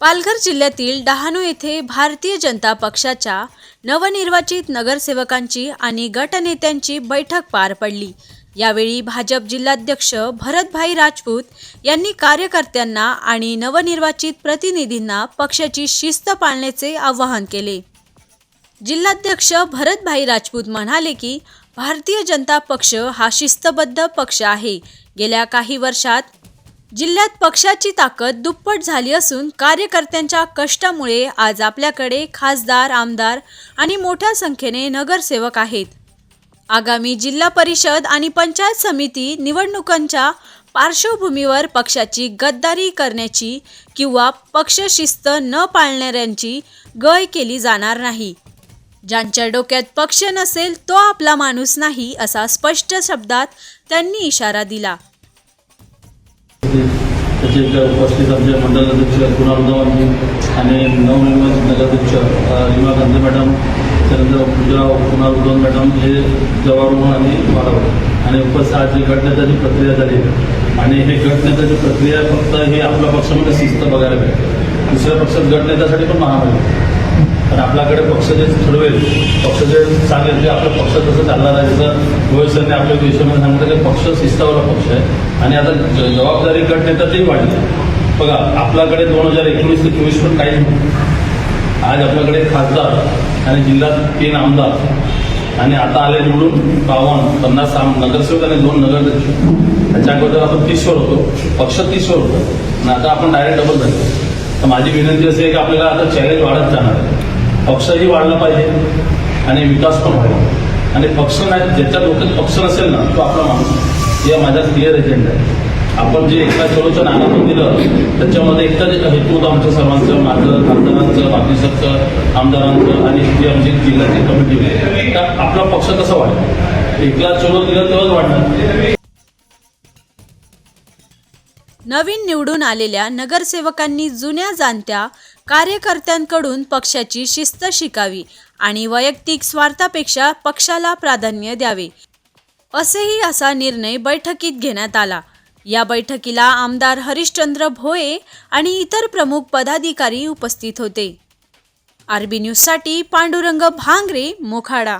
पालघर जिल्ह्यातील डहाणू येथे भारतीय जनता पक्षाच्या नवनिर्वाचित नगरसेवकांची आणि गटनेत्यांची बैठक पार पडली. यावेळी भाजप जिल्हाध्यक्ष भरतभाई राजपूत यांनी कार्यकर्त्यांना आणि नवनिर्वाचित प्रतिनिधींना पक्षाची शिस्त पाळण्याचे आवाहन केले. जिल्हाध्यक्ष भरतभाई राजपूत म्हणाले की भारतीय जनता पक्ष हा शिस्तबद्ध पक्ष आहे. गेल्या काही वर्षात जिल्ह्यात पक्षाची ताकद दुप्पट झाली असून कार्यकर्त्यांच्या कष्टामुळे आज आपल्याकडे खासदार आमदार आणि मोठ्या संख्येने नगरसेवक आहेत. आगामी जिल्हा परिषद आणि पंचायत समिती निवडणुकांच्या पार्श्वभूमीवर पक्षाची गद्दारी करण्याची किंवा पक्षशिस्त न पाळणाऱ्यांची गय केली जाणार नाही. ज्यांच्या डोक्यात पक्ष नसेल तो आपला माणूस नाही असा स्पष्ट शब्दात त्यांनी इशारा दिला. त्याचे उपस्थित आमचे मंडल अध्यक्ष कुणाल उद्धवांजी आणि नवनिर्मित नगराध्यक्ष अ, रीमा गांधी मॅडम त्यानंतर पूजाराव कुणाल उद्धव मॅडम हे जवाहर आणि माधव आणि उपस्थित आज जी गटनेत्याची प्रक्रिया झाली आणि हे गटनेत्याची प्रक्रिया फक्त हे आपल्या पक्षामध्ये शिस्त बघायला मिळते. दुसऱ्या पक्षात गटनेत्यासाठी पण महान आहे. पण आपल्याकडे पक्ष जे ठरवेल पक्ष जे सांगेल ते आपला पक्ष कसं चालणार आहे जसं गोयल सरने आपल्या देशामध्ये सांगितलं की पक्ष शिस्तावाला पक्ष आहे. आणि आता ज- जबाबदारी गट नेत्याचीही वाढली. बघा आपल्याकडे दोन हजार एकोणीस ते चोवीस पण काहीच नव्हतं. आज आपल्याकडे खासदार आणि जिल्ह्यात तीन आमदार आणि आता आले निवडून बावन्न पन्नास आम नगरसेवक आणि दोन नगराध्यक्ष त्याच्या अगोदर आपण तीसवर होतो पक्ष तीसवर होतो. आणि आता आपण डायरेक्ट डबल झालो. तर माझी विनंती अशी आहे की आपल्याला आता चॅलेंज वाढत जाणार पक्षही वाढला पाहिजे आणि विकास पण व्हावा आणि पक्ष नाही ज्याच्या डोक्यात पक्ष नसेल ना तो आपला माणूस या हे माझा क्लिअर एजेंडा आहे. आपण जे एका चलोचं नाणं दिलं त्याच्यामध्ये एकदा हेतू होता आमच्या सर्वांचं माझं खासदारांचं बाकीचं आमदारांचं आणि जे आमची जिल्ह्याची कमिटी होती आपला पक्ष कसा वाढला? एकला चलो दिलं तेव्हाच वाढणार. नवीन निवडून आलेल्या नगरसेवकांनी जुन्या जाणत्या कार्यकर्त्यांकडून पक्षाची शिस्त शिकावी आणि वैयक्तिक स्वार्थापेक्षा पक्षाला प्राधान्य द्यावे. असेही असा निर्णय बैठकीत घेण्यात आला. या बैठकीला आमदार हरिश्चंद्र भोये आणि इतर प्रमुख पदाधिकारी उपस्थित होते. आरबी न्यूजसाठी पांडुरंग भांगरे मोखाडा.